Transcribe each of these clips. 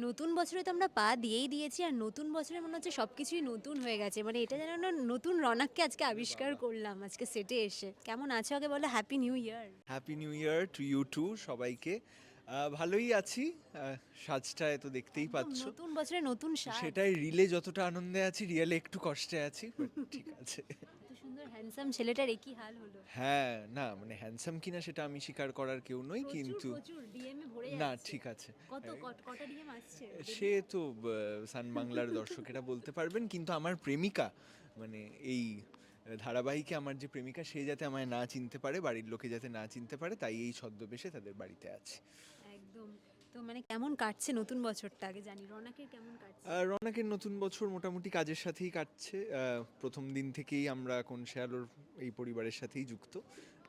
নতুন বছরে তো আমরা পা দিয়েই দিয়েছি আর নতুন বছরে মনে হচ্ছে সব কিছুই নতুন হয়ে গেছে। মানে এটা যেন নতুন রনাককে আজকে আবিষ্কার করলাম আজকে সেটে এসে। কেমন আছো আগে বলো? Happy new year happy new year to you to সবাইকে। ভালোই আছি। আহ, সাজটায় তো দেখতেই পাচ্ছ। নতুন বছরে নতুন স্বাদ সেটাই রিলে যতটা আনন্দে আছি রিয়েলে একটু কষ্টে আছি ঠিক আছে। এত সুন্দর হ্যান্ডসাম ছেলেটার একই হাল হলো। হ্যাঁ না মানে হ্যান্ডসাম কিনা সেটা আমি স্বীকার করার কেউ নই কিন্তু না ঠিক আছে। সে তো সান বাংলার দর্শকেরা বলতে পারবেন কিন্তু আমার প্রেমিকা মানে এই ধারাবাহিকে আমার যে প্রেমিকা সে যাতে আমায় না চিনতে পারে বাড়ির লোকে যাতে না চিনতে পারে তাই এই ছদ্মবেশে তাদের বাড়িতে আছে। একদম। তো মানে কেমন কাটছে নতুন বছরটা আগে? জানি রনাকের কেমন কাটছে? রৌনকের নতুন বছর মোটামুটি কাজের সাথেই কাটছে। প্রথম দিন থেকেই আমরা কোন শেয়ালোর এই পরিবারের সাথেই যুক্ত।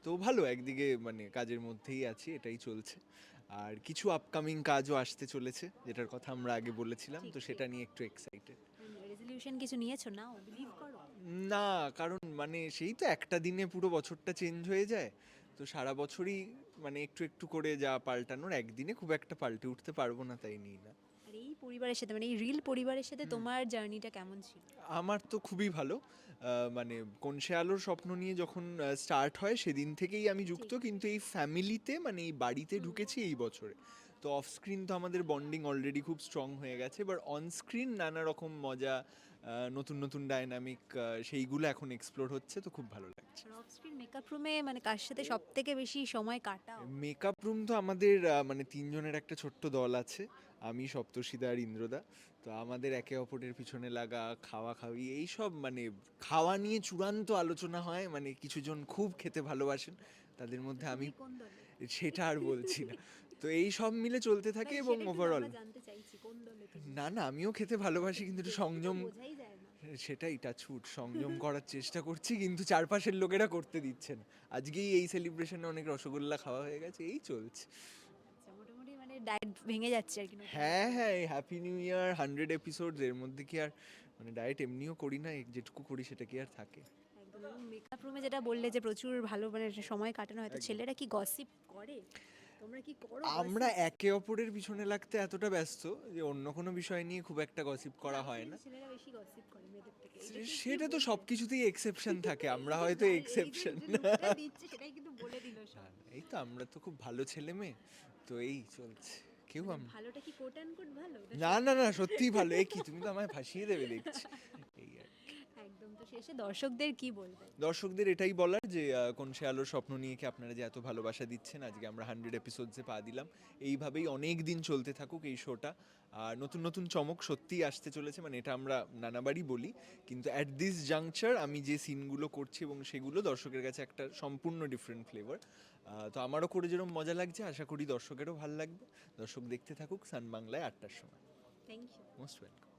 তো ভালো একদিকে মানে কাজের মধ্যেই আছি এটাই চলছে। আর কিছু আপকামিং কাজও আসতে চলেছে যেটার কথা আমরা আগে বলেছিলাম তো সেটা নিয়ে একটু এক্সাইটেড রেজলিউশন কিছু নিয়েছো না? বিলিভ করো। না কারণ মানে সেই তো একটা দিনে পুরো বছরটা চেঞ্জ হয়ে যায় তো সারা বছরই মানে একটু একটু করে যা পাল্টানোর একদিনে খুব একটা পাল্টে উঠতে পারব না তাই নিই না। আর এই পরিবারের সাথে মানে এই রিল পরিবারের সাথে তোমার জার্নিটা কেমন ছিল? আমার তো খুবই ভালো। আহ, মানে কোন আলোর স্বপ্ন নিয়ে যখন স্টার্ট হয় সেদিন থেকেই আমি যুক্ত। কিন্তু এই ফ্যামিলিতে মানে এই বাড়িতে ঢুকেছি এই বছরে। তো অফ স্ক্রিন তো আমাদের বন্ডিং অলরেডি খুব স্ট্রং হয়ে গেছে এবার অন স্ক্রিন নানা রকম মজা নতুন নতুন ডায়নামিক সেইগুলো এখন এক্সপ্লোর হচ্ছে তো খুব ভালো লাগছে। অফ স্ক্রিন মেকআপ রুমে মানে কার সাথে সব থেকে বেশি সময় কাটাও? মেকআপ রুম তো আমাদের মানে তিনজনের একটা ছোট্ট দল আছে আমি সপ্তর্ষিদা আর ইন্দ্রদা। তো আমাদের একে অপরের পিছনে লাগা খাওয়া খাওয়ি এইসব মানে খাওয়া নিয়ে চূড়ান্ত আলোচনা হয় মানে কিছুজন খুব খেতে ভালোবাসেন তাদের মধ্যে আমি সেটা আর বলছি না। তো এই সব মিলে চলতে থাকে এবং ওভারঅল? না না আমিও খেতে ভালোবাসি কিন্তু একটু সংযম না। সেটাই টাছুট সংযম করার চেষ্টা করছি কিন্তু চারপাশের লোকেরা করতে দিচ্ছে না। আজকেই এই সেলিব্রেশনে অনেক রসগোল্লা খাওয়া হয়ে গেছে এই চলছে। আচ্ছা মানে ডায়েট ভেঙে যাচ্ছে আর কি হ্যাঁ হ্যাঁ happy new year hundred episode এর মধ্যে কি আর মানে ডায়েট এমনিও করি না যেটুকু করি সেটা কি আর থাকে। মেকআপ রুমে যেটা বললে যে প্রচুর ভালো মানে সময় কাটানো হয় তো ছেলেরা কি গসিপ করে? তোমরা কি করো আমরা একে অপরের পিছনে লাগতে এতটা ব্যস্ত যে অন্য কোনো বিষয় নিয়ে খুব একটা গসিপ করা হয় না। ছেলেরা বেশি গসিপ করে মেয়েদের থেকে। সেটা তো সব কিছুতেই এক্সেপশন থাকে আমরা হয়তো এক্সেপশন দিচ্ছে সেটাই কিন্তু বলে দিল সব। এই তো আমরা তো খুব ভালো ছেলে মেয়ে তো এই চলছে। কেউ আমরা ভালোটা কি কোট অ্যান্ড কোট ভালো না না না সত্যিই ভালো। এ কি তুমি তো আমায় ভাসিয়ে দেবে দেখছি এই আর কি। একদম তো শেষে দর্শকদের কি বলবে? দর্শকদের এটাই বলার যে কোন সে আলোর স্বপ্ন নিয়ে কি আপনারা যে এত ভালোবাসা দিচ্ছেন আজকে আমরা হান্ড্রেড এপিসোডসে পা দিলাম। এইভাবেই অনেক দিন চলতে থাকুক এই শোটা আর নতুন নতুন চমক সত্যিই আসতে চলেছে মানে এটা আমরা নানাবারই বলি। কিন্তু অ্যাট দিস জাংচার আমি যে সিনগুলো করছি এবং সেগুলো দর্শকের কাছে একটা সম্পূর্ণ ডিফারেন্ট ফ্লেভার তো আমারও করে যেরকম মজা লাগছে আশা করি দর্শকেরও ভালো লাগবে। দর্শক দেখতে থাকুক সান বাংলায় আটটার সময়। Thank you most welcome